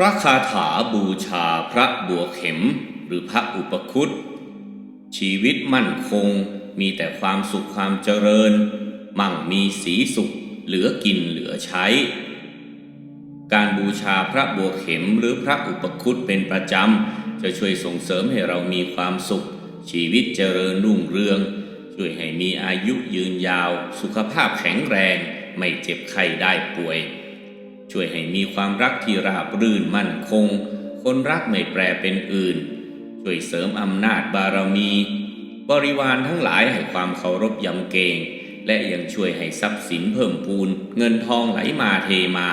พระคาถาบูชาพระบัวเข็มหรือพระอุปคุตชีวิตมั่นคงมีแต่ความสุขความเจริญ มั่งมีสีสุขเหลือกินเหลือใช้ การบูชาพระบัวเข็มหรือพระอุปคุตเป็นประจำ จะช่วยส่งเสริมให้เรามีความสุข ชีวิตเจริญรุ่งเรือง ช่วยให้มีอายุยืนยาว สุขภาพแข็งแรง ไม่เจ็บไข้ได้ป่วย ช่วยให้มีความรักที่ราบรื่นมั่นคง คนรักไม่แปรเป็นอื่น ช่วยเสริมอำนาจบารมี บริวารทั้งหลายให้ความเคารพยำเกรงและยังช่วยให้ทรัพย์สินเพิ่มพูน เงินทองไหลมาเทมา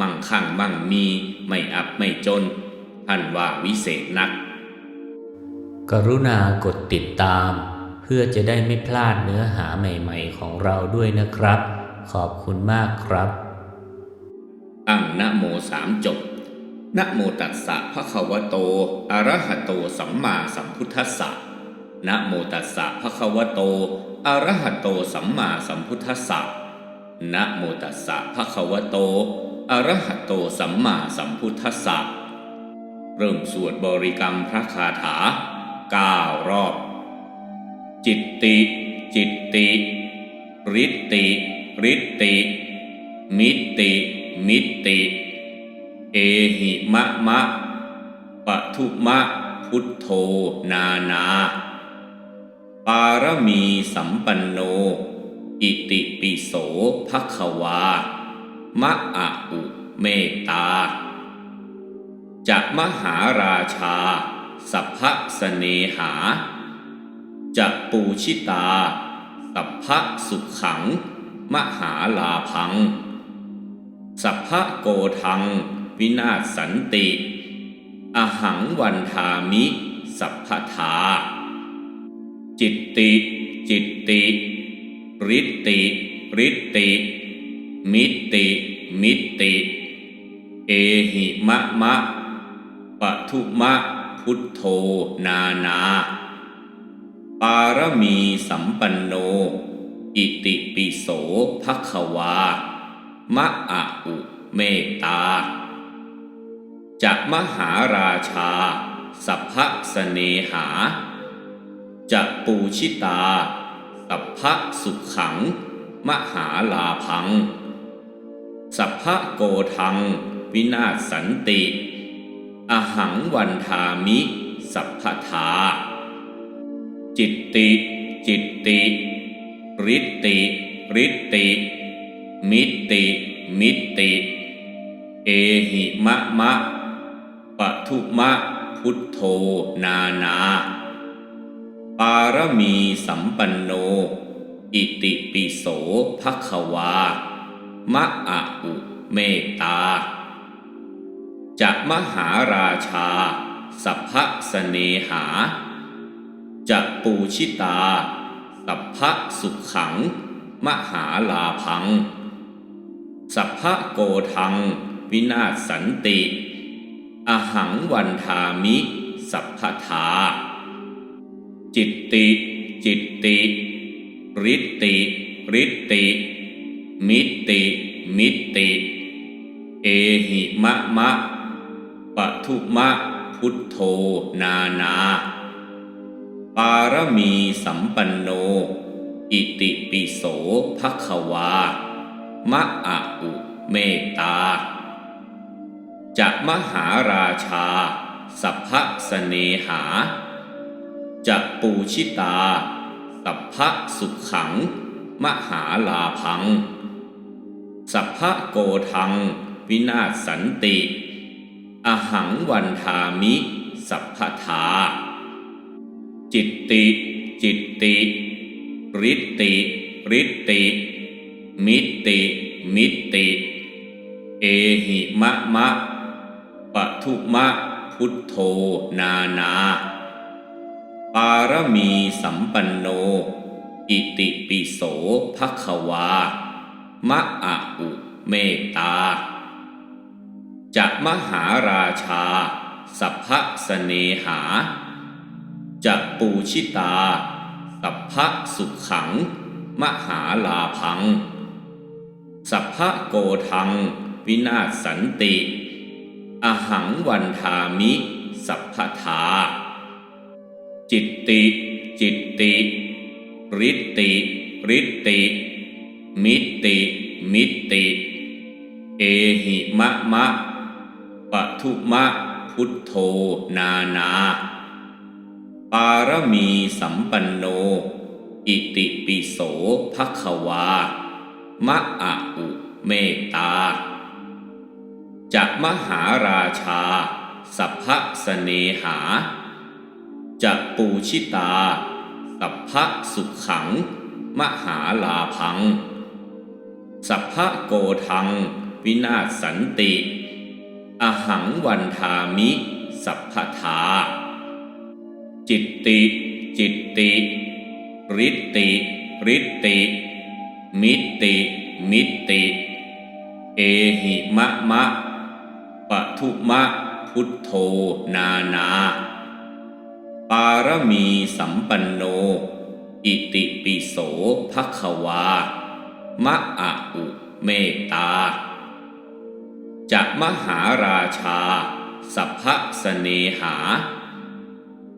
มั่งคั่งมั่งมี ไม่อับไม่จน ท่านว่าวิเศษนัก กรุณากดติดตาม เพื่อจะได้ไม่พลาดเนื้อหาใหม่ ๆ ของเราด้วยนะครับ ขอบคุณมากครับ ตั้งนะโมสามจบนะโมตัสสะภะคะวะโตอะระหะโตสัมมาสัมพุทธัสสะนะโมตัสสะภะคะวะโตอะระหะโตสัมมาสัมพุทธัสสะนะโมตัสสะภะคะวะโตอะระหะโตสัมมาสัมพุทธัสสะเริ่มสวดบริกรรมพระคาถาเก้ารอบ จิตติ จิตติ ริตติริตติ มิติ ติมิติ เอหิมะมะปะทุมะพุทโธนานา ปารมีสัมปันโน อิติปิโสภควา มะอะอุเมตตาจะมหาราชา สัพพะสเนหาจะปูชิตา สัพพะสุขขัง มหาลาพัง สัพพะโกทัง วินาศสันติ อหังวันทามิ สัพพทา จิตติ จิตติริตติริตติ มิตติมิตติ เอหิมะมะปะทุมะ พุทโธนานา ปารมีสัมปันโน อิติปิโสภควา มะอะอุเมตตาจะมหาราชา สัพพะสเนหาจะปูชิตา สัพพะสุขขัง มหาลาพัง สัพพะโกทัง วินาศสันติ อหังวันทามิ สัพพทา จิตติ จิตติริตติริตติ มิติ มิติ เอหิมะมะปะทุมะพุทโธนานา ปารมีสัมปันโน อิติปิโสภควา มะอะอุเมตตาจะมหาราชา สัพพะสเนหาจะปูชิตา สัพพะสุขขัง มหาลาพัง สัพพะโกทัง วินาศสันติ อหังวันทามิ สัพพทา จิตติ จิตติริตติริตติ มิตติมิตติ เอหิมะมะปะทุมะพุทโธนานา ปารมีสัมปันโน อิติปิโสภควา มะอะอุเมตาจะมหาราชา สัพพะสเนหาจะปูชิตา สัพพะสุขขัง มหาลาพัง สัพพะโกทัง วินาศสันติ อหังวันทามิ สัพพทา จิตติ จิตติริตติริตติ มิติ มิติ เอหิมะมะปะทุมะพุทโธนานา ปารมีสัมปันโน อิติปิโสภควา มะอะอุเมตตาจะมหาราชา สัพพะสเนหาจะปูชิตา สัพพะสุขขัง มหาลาพัง สัพพะโกทัง วินาศสันติ อหังวันทามิ สัพพทา จิตติ จิตติริตติริตติ มิตติมิตติ เอหิมะมะปะทุมะพุทโธนานา ปารมีสัมปันโน อิติปิโสภควา มะอะอุเมตตาจะมหาราชา สัพพะสเนหาจะปูชิตา สัพพะสุขขัง มหาลาพัง สัพพะโกทัง วินาศสันติ อหังวันทามิ สัพพทา จิตติ จิตติริตติริตติ มิติ มิติ เอหิมะมะปะทุมะพุทโธนานา ปารมีสัมปันโน อิติปิโสภความะอะอุเมตตาจะมหาราชา สัพพะสเนหา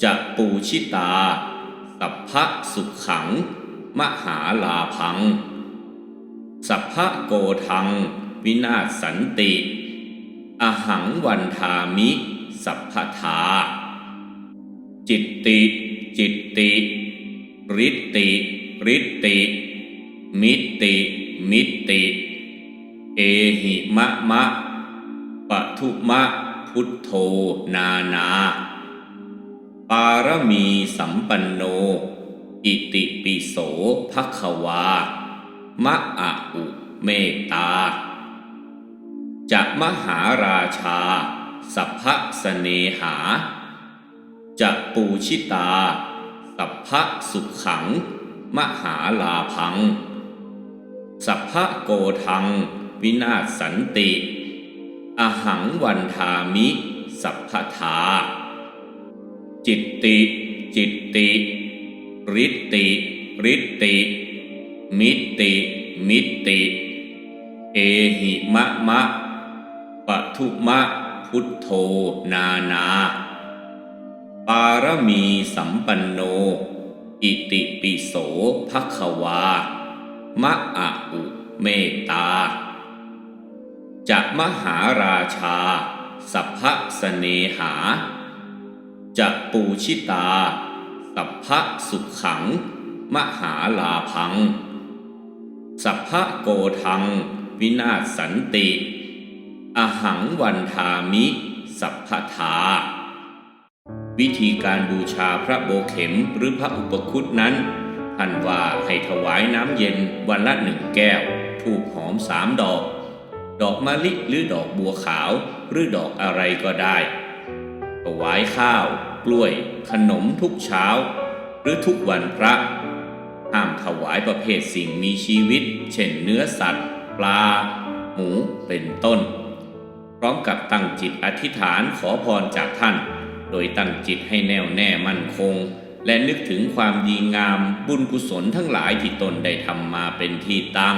จะปูชิตา สัพพะสุขขัง มหาลาพัง สัพพะโกทัง วินาศสันติ อหังวันทามิ สัพพทา จิตติ จิตติริตติริตติ มิตติมิตติ เอหิมะมะปะทุมะพุทโธนานา ปารมีสัมปันโน อิติปิโสภควา มะอะอุเมตตาจะมหาราชา สัพพะสเนหาจะปูชิตา สัพพะสุขขัง มหาลาพัง สัพพะโกทัง วินาศสันติ อหังวันทามิ สัพพทา จิตติ จิตติ ริตติริตติ มิติ มิติ เอหิมะมะปะทุมะพุทโธนานา ปารมีสัมปันโน อิติปิโสภความะอะอุเมตตาจะมหาราชา สัพพะสเนหาจะปูชิตา สัพพะสุขขัง มหาลาพัง สัพพะโกทัง วินาศสันติ อหังวันทามิ สัพพทา วิธีการบูชาพระโบเข็มหรือพระอุปคุตนั้น ท่านว่าให้ถวายน้ำเย็นวันละหนึ่งแก้ว ถูกหอมสามดอก ดอกมะลิหรือดอกบัวขาว หรือดอกอะไรก็ได้ ถวายข้าว กล้วย ขนมทุกเช้า หรือทุกวันพระ ห้ามถวายประเภทสิ่งมีชีวิต เช่นเนื้อสัตว์ ปลา หมู เป็นต้น พร้อมกับตั้งจิตอธิษฐานขอพรจากท่าน โดยตั้งจิตให้แน่วแน่มั่นคง และนึกถึงความดีงามบุญกุศลทั้งหลายที่ตนได้ทำมาเป็นที่ตั้ง